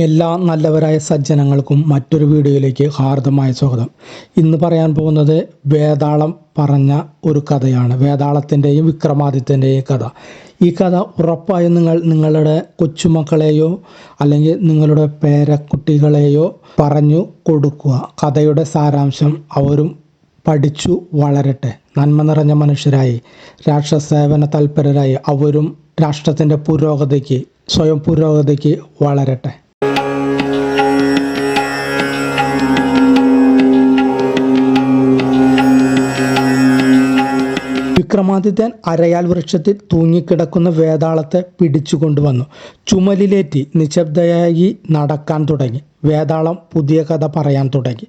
എല്ലാ നല്ലവരായ സജ്ജനങ്ങൾക്കും മറ്റൊരു വീഡിയോയിലേക്ക് ഹാർദമായ സ്വാഗതം. ഇന്ന് പറയാൻ പോകുന്നത് വേതാളം പറഞ്ഞ ഒരു കഥയാണ്. വേതാളത്തിന്റെയും വിക്രമാദിത്യന്റെയും കഥ. ഈ കഥ ഉറപ്പായും നിങ്ങൾ നിങ്ങളുടെ കൊച്ചുമക്കളെയോ അല്ലെങ്കിൽ നിങ്ങളുടെ പേരക്കുട്ടികളെയോ പറഞ്ഞു കൊടുക്കുക. കഥയുടെ സാരാംശം അവരും പഠിച്ചു വളരട്ടെ. നന്മ നിറഞ്ഞ മനുഷ്യരായി. രാഷ്ട്രസേവന തൽപരരായി. അവരും രാഷ്ട്രത്തിന്റെ പുരോഗതിക്ക് സ്വയം പുരോഗതിക്ക് വളരട്ടെ. വിക്രമാദിത്യൻ അരയാൽ വൃക്ഷത്തിൽ തൂങ്ങിക്കിടക്കുന്ന വേതാളത്തെ പിടിച്ചുകൊണ്ടുവന്നു. ചുമലിലേറ്റി നിശബ്ദയായി നടക്കാൻ തുടങ്ങി. വേതാളം പുതിയ കഥ പറയാൻ തുടങ്ങി.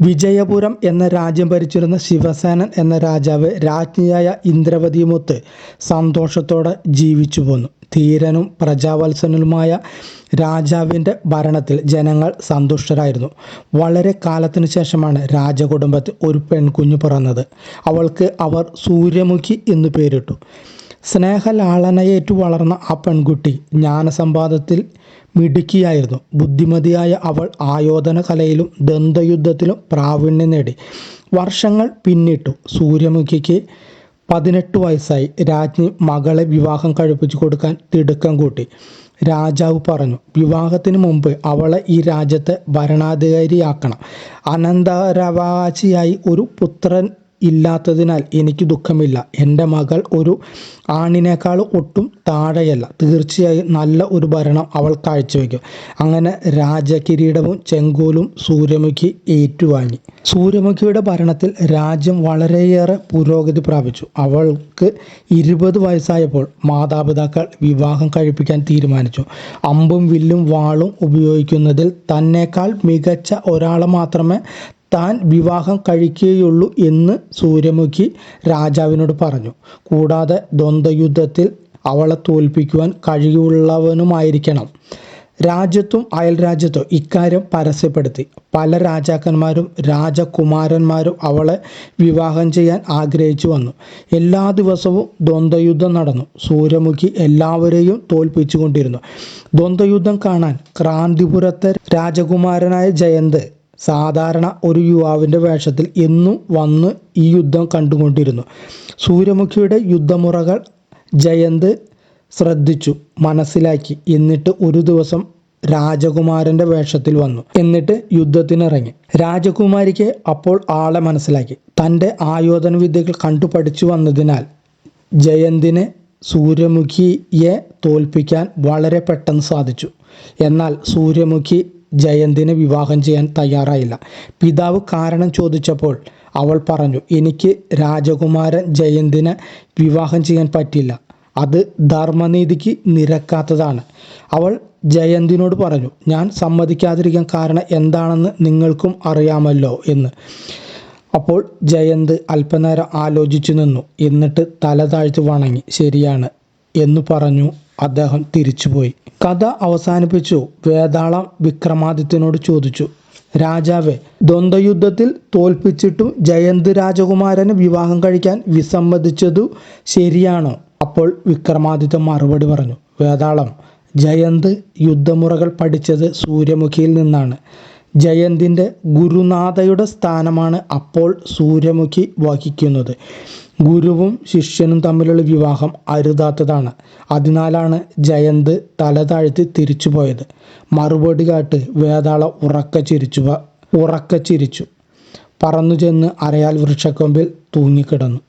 വിജയപുരം എന്ന രാജ്യം ഭരിച്ചിരുന്ന ശിവസേനൻ എന്ന രാജാവ് രാജ്ഞിയായ ഇന്ദ്രവതിയുമൊത്ത് സന്തോഷത്തോടെ ജീവിച്ചു പോന്നു. ധീരനും പ്രജാവത്സനുമായ രാജാവിന്റെ ഭരണത്തിൽ ജനങ്ങൾ സന്തുഷ്ടരായിരുന്നു. വളരെ കാലത്തിനു ശേഷമാണ് രാജകുടുംബത്തിൽ ഒരു പെൺകുഞ്ഞു പിറന്നത്. അവൾക്ക് അവർ സൂര്യമുഖി എന്നു പേരിട്ടു. സ്നേഹലാളനയേറ്റു വളർന്ന ആ പെൺകുട്ടി ജ്ഞാനസമ്പാദത്തിൽ മിടുക്കിയായിരുന്നു. ബുദ്ധിമതിയായ അവൾ ആയോധന കലയിലും ദന്തയുദ്ധത്തിലും പ്രാവീണ്യം നേടി. വർഷങ്ങൾ പിന്നിട്ടു. സൂര്യമുഖിക്ക് പതിനെട്ട് വയസ്സായി. രാജ്ഞി മകളെ വിവാഹം കഴിപ്പിച്ചു കൊടുക്കാൻ തിടുക്കം കൂട്ടി. രാജാവ് പറഞ്ഞു വിവാഹത്തിന് മുമ്പ് അവളെ ഈ രാജ്യത്തെ ഭരണാധികാരിയാക്കണം. അനന്തരാവാചിയായി ഒരു പുത്രൻ ഇല്ലാത്തതിനാൽ എനിക്ക് ദുഃഖമില്ല. എന്റെ മകൾ ഒരു ആണിനേക്കാൾ ഒട്ടും താഴെയല്ല. തീർച്ചയായും നല്ല ഒരു ഭരണം അവൾ കാഴ്ചവെക്കും അങ്ങനെ രാജകിരീടവും ചെങ്കോലും സൂര്യമുഖി ഏറ്റുവാങ്ങി. സൂര്യമുഖിയുടെ ഭരണത്തിൽ രാജ്യം വളരെയേറെ പുരോഗതി പ്രാപിച്ചു. അവൾക്ക് ഇരുപത് വയസ്സായപ്പോൾ മാതാപിതാക്കൾ വിവാഹം കഴിപ്പിക്കാൻ തീരുമാനിച്ചു. അമ്പും വില്ലും വാളും ഉപയോഗിക്കുന്നതിൽ തന്നെക്കാൾ മികച്ച ഒരാളെ മാത്രമേ താൻ വിവാഹം കഴിക്കുകയുള്ളൂ എന്ന് സൂര്യമുഖി രാജാവിനോട് പറഞ്ഞു. കൂടാതെ ദ്വന്ദ്വയുദ്ധത്തിൽ അവളെ തോൽപ്പിക്കുവാൻ കഴിവുള്ളവനുമായിരിക്കണം. രാജ്യത്തും അയൽ രാജ്യത്തും ഇക്കാര്യം പരസ്യപ്പെടുത്തി. പല രാജാക്കന്മാരും രാജകുമാരന്മാരും അവളെ വിവാഹം ചെയ്യാൻ ആഗ്രഹിച്ചു വന്നു. എല്ലാ ദിവസവും ദ്വന്ദ്വയുദ്ധം നടന്നു. സൂര്യമുഖി എല്ലാവരെയും തോൽപ്പിച്ചുകൊണ്ടിരുന്നു. ദ്വന്ദ്വയുദ്ധം കാണാൻ ക്രാന്തിപുരത്തെ രാജകുമാരനായ ജയന്ത് സാധാരണ ഒരു യുവാവിന്റെ വേഷത്തിൽ എന്നും വന്ന് ഈ യുദ്ധം കണ്ടുകൊണ്ടിരുന്നു. സൂര്യമുഖിയുടെ യുദ്ധമുറകൾ ജയന്ത് ശ്രദ്ധിച്ചു മനസ്സിലാക്കി. എന്നിട്ട് ഒരു ദിവസം രാജകുമാരന്റെ വേഷത്തിൽ വന്നു. എന്നിട്ട് യുദ്ധത്തിനിറങ്ങി. രാജകുമാരിക്ക് അപ്പോൾ ആളെ മനസ്സിലാക്കി. തന്റെ ആയോധന വിദ്യകൾ കണ്ടു പഠിച്ചു വന്നതിനാൽ ജയന്തിനെ സൂര്യമുഖിയെ തോൽപ്പിക്കാൻ വളരെ പെട്ടെന്ന് സാധിച്ചു. എന്നാൽ സൂര്യമുഖി ജയന്തിനെ വിവാഹം ചെയ്യാൻ തയ്യാറായില്ല. പിതാവ് കാരണം ചോദിച്ചപ്പോൾ അവൾ പറഞ്ഞു എനിക്ക് രാജകുമാരൻ ജയന്തിനെ വിവാഹം ചെയ്യാൻ പറ്റില്ല. അത് ധർമ്മനീതിക്ക് നിരക്കാത്തതാണ്. അവൾ ജയന്തിനോട് പറഞ്ഞു ഞാൻ സമ്മതിക്കാതിരിക്കാൻ കാരണം എന്താണെന്ന് നിങ്ങൾക്കും അറിയാമല്ലോ എന്ന്. അപ്പോൾ ജയന്ത് അല്പനേരം ആലോചിച്ചു നിന്നു. എന്നിട്ട് തല താഴ്ത്തി വണങ്ങി. ശരിയാണ് എന്നു പറഞ്ഞു. അദ്ദേഹം തിരിച്ചുപോയി. കഥ അവസാനിപ്പിച്ചു. വേതാളം വിക്രമാദിത്യനോട് ചോദിച്ചു. രാജാവെ ദ്വന്ദ്വയുദ്ധത്തിൽ തോൽപ്പിച്ചിട്ടും ജയന്ത് രാജകുമാരന് വിവാഹം കഴിക്കാൻ വിസമ്മതിച്ചതു ശരിയാണോ. അപ്പോൾ വിക്രമാദിത്യൻ മറുപടി പറഞ്ഞു. വേതാളം ജയന്ത് യുദ്ധമുറകൾ പഠിച്ചത് സൂര്യമുഖിയിൽ നിന്നാണ്. ജയന്തിന്റെ ഗുരുനാഥയുടെ സ്ഥാനമാണ് അപ്പോൾ സൂര്യമുഖി വഹിക്കുന്നത്. ഗുരുവും ശിഷ്യനും തമ്മിലുള്ള വിവാഹം അരുതാത്തതാണ്. അതിനാലാണ് ജയന്ത് തല താഴ്ത്തി തിരിച്ചു പോയത്. മറുപടി കാട്ട് വേതാള ഉറക്ക ചിരിച്ചു ഉറക്ക ചിരിച്ചു. പറന്നു ചെന്ന് അരയാൽ വൃക്ഷക്കൊമ്പിൽ തൂങ്ങിക്കിടന്നു.